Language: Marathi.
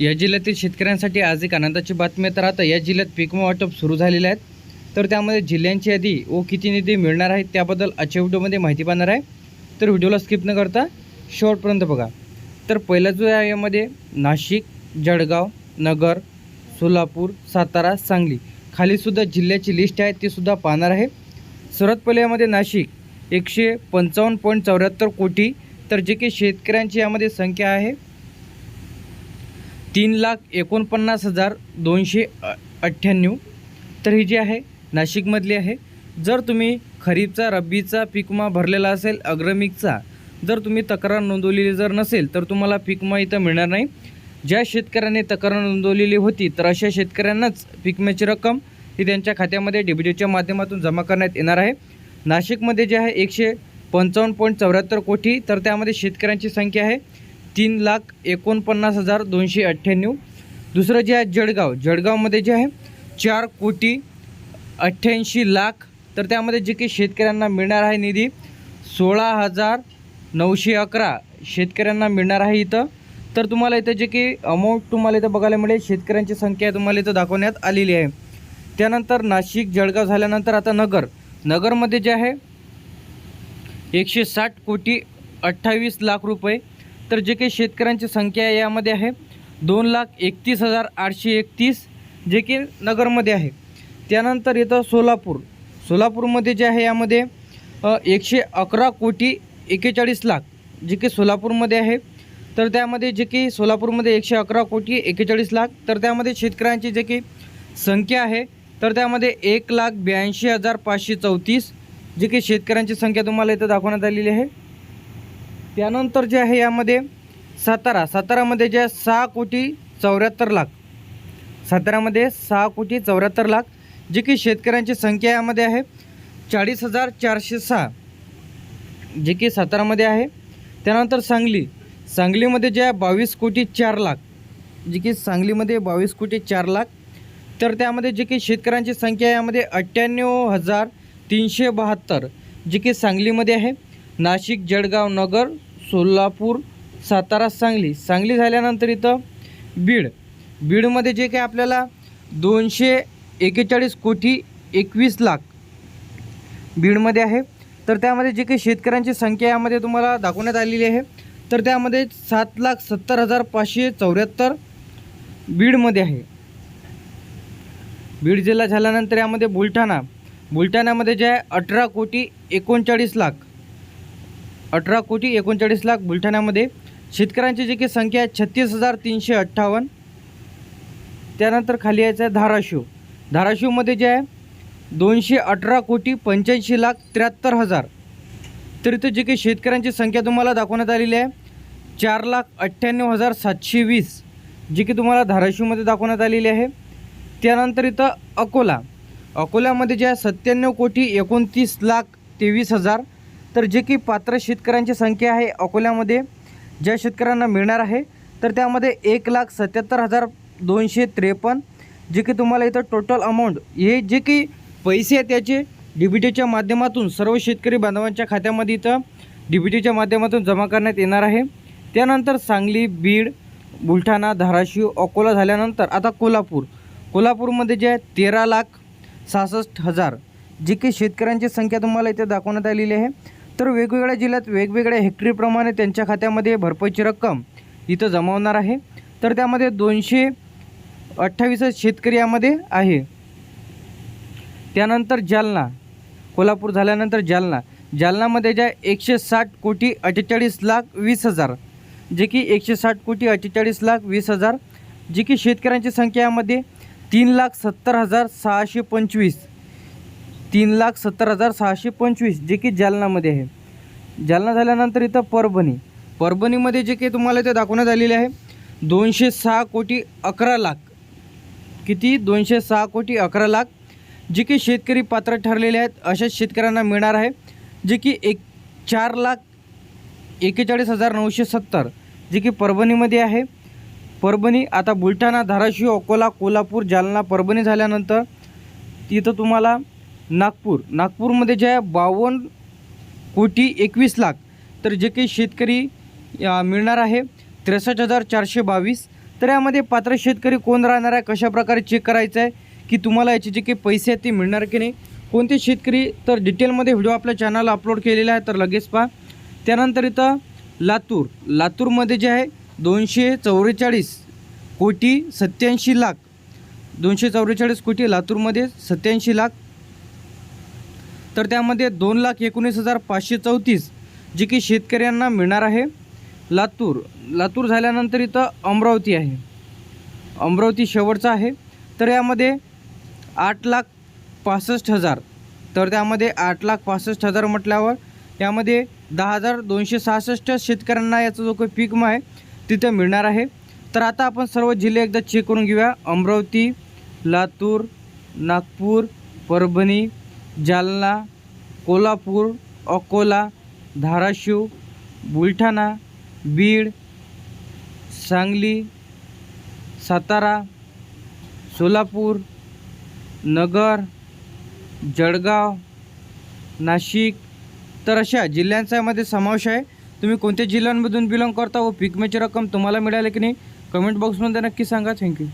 या जिल्ह्यातील शेतकऱ्यांसाठी आज एक आनंदाची बातमी तर आता या जिल्ह्यात पीक वाटप सुरू झालेले आहेत. तर त्यामध्ये जिल्ह्यांची यादी व किती निधी मिळणार आहे त्याबद्दल आजच्या व्हिडिओमध्ये माहिती पाहणार आहे. तर व्हिडिओला स्किप न करता शेवटपर्यंत बघा. तर पहिला जो आहे यामध्ये नाशिक जळगाव नगर सोलापूर सातारा सांगली खालीसुद्धा जिल्ह्याची लिस्ट आहे ती सुद्धा पाहणार आहे. सर्वात पहिले यामध्ये नाशिक एकशे पंचावन्न पॉईंट चौऱ्याहत्तर कोटी. तर जे काही शेतकऱ्यांची यामध्ये संख्या आहे तीन लाख एकोणपन्नास हजार दोनशे अठ्ठ्याण्णव. तर ही जी आहे नाशिकमधली आहे. जर तुम्ही खरीपचा रब्बीचा पीक विमा भरलेला असेल अग्रमिकचा जर तुम्ही तक्रार नोंदवलेली जर नसेल तर तुम्हाला पीक विमा इथं मिळणार नाही. ज्या शेतकऱ्यांनी तक्रार नोंदवलेली होती तर अशा शेतकऱ्यांनाच पीक रक्कम ही त्यांच्या खात्यामध्ये डीबीटीच्या माध्यमातून जमा करण्यात येणार आहे. नाशिकमध्ये जे आहे एकशे पंचावन्न पॉईंट चौऱ्याहत्तर कोटी तर त्यामध्ये शेतकऱ्यांची संख्या आहे. तीन लाख एकोणपन्नास हजार दोनशे अठ्ठ्याण्णव. दुसरं जे आहे जळगाव. जळगावमध्ये जे आहे चार कोटी अठ्ठ्याऐंशी लाख. तर त्यामध्ये जे काही शेतकऱ्यांना मिळणार आहे निधी सोळा हजार नऊशे अकरा शेतकऱ्यांना मिळणार आहे इथं. तर तुम्हाला इथं जे काही अमाऊंट तुम्हाला इथं बघायला मिळेल शेतकऱ्यांची संख्या तुम्हाला इथं दाखवण्यात आलेली आहे. त्यानंतर नाशिक जळगाव झाल्यानंतर आता नगर. नगरमध्ये जे आहे एकशे साठ कोटी अठ्ठावीस लाख रुपये. तर जे काही शेतकऱ्यांची संख्या आहे यामध्ये आहे दोन लाख एकतीस हजार आठशे एकतीस जे की नगरमध्ये आहे. त्यानंतर येतं सोलापूर. सोलापूरमध्ये जे आहे यामध्ये एकशे अकरा कोटी एकेचाळीस लाख जे की सोलापूरमध्ये आहे. तर त्यामध्ये जे की सोलापूरमध्ये एकशे अकरा कोटी एकेचाळीस लाख. तर त्यामध्ये शेतकऱ्यांची जे की संख्या आहे तर त्यामध्ये एक लाख ब्याऐंशी हजार पाचशे चौतीस जे की शेतकऱ्यांची संख्या तुम्हाला इथं दाखवण्यात आलेली आहे. त्यानंतर जे आहे यामध्ये सातारा सातारामध्ये जे आहे सहा कोटी चौऱ्याहत्तर लाख. सातारामध्ये सहा कोटी चौऱ्याहत्तर लाख जे की शेतकऱ्यांची संख्या यामध्ये आहे चाळीस हजार चारशे सहा. जे की सातारामध्ये आहे. त्यानंतर सांगली सांगलीमध्ये जे आहे बावीस कोटी चार लाख. जे की सांगलीमध्ये बावीस कोटी चार लाख. तर त्यामध्ये जे की शेतकऱ्यांची संख्या यामध्ये अठ्ठ्याण्णव हजार तीनशे बहात्तर. जे की सांगलीमध्ये आहे नाशिक जळगाव नगर सोलापूर सातारा सांगली. सांगली झाल्यानंतर इथं बीड. बीडमध्ये जे काही आपल्याला दोनशे एकेचाळीस कोटी एकवीस लाख बीडमध्ये आहे. तर त्यामध्ये जे काही शेतकऱ्यांची संख्या यामध्ये तुम्हाला दाखवण्यात आलेली आहे. तर त्यामध्ये सात लाख सत्तर हजार पाचशे चौऱ्याहत्तर बीडमध्ये आहे. बीड जिल्हा झाल्यानंतर यामध्ये बुलढाणा. बुलढाण्यामध्ये जे आहे अठरा कोटी एकोणचाळीस लाख. अठरा कोटी एकोणचाळीस लाख बुलढाण्यामध्ये शेतकऱ्यांची जे की संख्या आहे छत्तीस हजार तीनशे अठ्ठावन्न. त्यानंतर खाली यायचं आहे धाराशिव. धाराशिवमध्ये जे आहे दोनशे अठरा कोटी पंच्याऐंशी लाख त्र्याहत्तर हजार. तर इथं जे काही शेतकऱ्यांची संख्या तुम्हाला दाखवण्यात आलेली आहे चार लाख अठ्ठ्याण्णव हजार सातशे वीस जी की तुम्हाला धाराशिवमध्ये दाखवण्यात आलेली आहे. त्यानंतर इथं अकोला. अकोल्यामध्ये जे आहे सत्त्याण्णव कोटी एकोणतीस लाख तेवीस हजार तर जे की पात्र शेतकऱ्यांची संख्या आहे अकोल्यामध्ये ज्या शेतकऱ्यांना मिळणार आहे तर त्यामध्ये एक लाख सत्याहत्तर हजार दोनशे त्रेपन्न जे की तुम्हाला इथं टोटल अमाऊंट हे जे की पैसे आहेत त्याचे डी बी टीच्या माध्यमातून सर्व शेतकरी बांधवांच्या खात्यामध्ये इथं डी बी टीच्या माध्यमातून जमा करण्यात येणार आहे. त्यानंतर सांगली बीड बुलढाणा धाराशिव अकोला झाल्यानंतर आता कोल्हापूर. कोल्हापूरमध्ये जे आहे तेरा लाख सहासष्ट हजार जी की शेतकऱ्यांची संख्या तुम्हाला इथे दाखवण्यात आलेली आहे. तर वेगवेगळ्या जिल्ह्यात वेगवेगळ्या हेक्टरीप्रमाणे त्यांच्या खात्यामध्ये भरपाईची रक्कम इथं जमा होणार आहे. तर त्यामध्ये दोनशे अठ्ठावीस शेतकरी यामध्ये आहे. त्यानंतर जालना कोल्हापूर झाल्यानंतर जालना. जालनामध्ये ज्या एकशे साठ कोटी अठ्ठेचाळीस लाख वीस हजार जे की एकशे साठ कोटी अठ्ठेचाळीस लाख वीस हजार जी की शेतकऱ्यांची संख्या यामध्ये तीन लाख सत्तर हजार सहाशे पंचवीस तीन लाख सत्तर हजार सहाशे पंचवीस जे की जालनामध्ये आहे. जालना झाल्यानंतर इथं परभणी. परभणीमध्ये जे काही तुम्हाला इथे दाखवण्यात आलेले आहे दोनशे सहा कोटी अकरा लाख. किती? दोनशे सहा कोटी अकरा लाख. जे की शेतकरी पात्र ठरलेले आहेत अशाच शेतकऱ्यांना मिळणार आहे जे की एक चार लाख एकेचाळीस हजार नऊशे सत्तर. जे की परभणीमध्ये आहे. परभणी आता बुलढाणा धाराशिव अकोला कोल्हापूर जालना परभणी झाल्यानंतर तिथं तुम्हाला नागपूर. नागपूरमध्ये जे आहे बावन्न कोटी एकवीस लाख तर जे काही शेतकरी मिळणार आहे त्रेसष्ट हजार चारशे बावीस. तर यामध्ये पात्र शेतकरी कोण राहणार आहे कशा प्रकारे चेक करायचं आहे की तुम्हाला याचे जे काही पैसे आहेत ते मिळणार की नाही? कोणते शेतकरी तर डिटेलमध्ये व्हिडिओ आपल्या चॅनलला अपलोड केलेला आहे तर लगेच पहा. त्यानंतर इथं लातूर. लातूरमध्ये जे आहे दोनशे चौवेचाळीस कोटी सत्याऐंशी लाख. दोनशे चौवेचाळीस कोटी लातूरमध्ये सत्याऐंशी लाख. तर त्यामध्ये दोन लाख एकोणीस हजार पाचशे चौतीस जे की शेतकऱ्यांना मिळणार आहे. लातूर लातूर झाल्यानंतर इथं अमरावती आहे. अमरावती शेवटचा आहे. तर यामध्ये आठ लाख पासष्ट हजार तर त्यामध्ये आठ लाख पासष्ट हजार म्हटल्यावर यामध्ये दहा हजार दोनशे सहासष्ट शेतकऱ्यांना याचा जो काही पीक आहे तिथं मिळणार आहे. तर आता आपण सर्व जिल्हे एकदा चेक करून घेऊया. अमरावती लातूर नागपूर परभणी जालना कोल्हापूर अकोला धाराशिव बुलढाणा बीड सांगली सातारा सोलापूर नगर जळगाव नाशिक. तर अशा जिल्ह्यांचामध्ये समावेश आहे. तुम्ही कोणत्या जिल्ह्यांमधून बिलॉंग करता व पीक विम्याची रक्कम तुम्हाला मिळाली की नाही? कमेंट बॉक्समध्ये नक्की सांगा. थँक्यू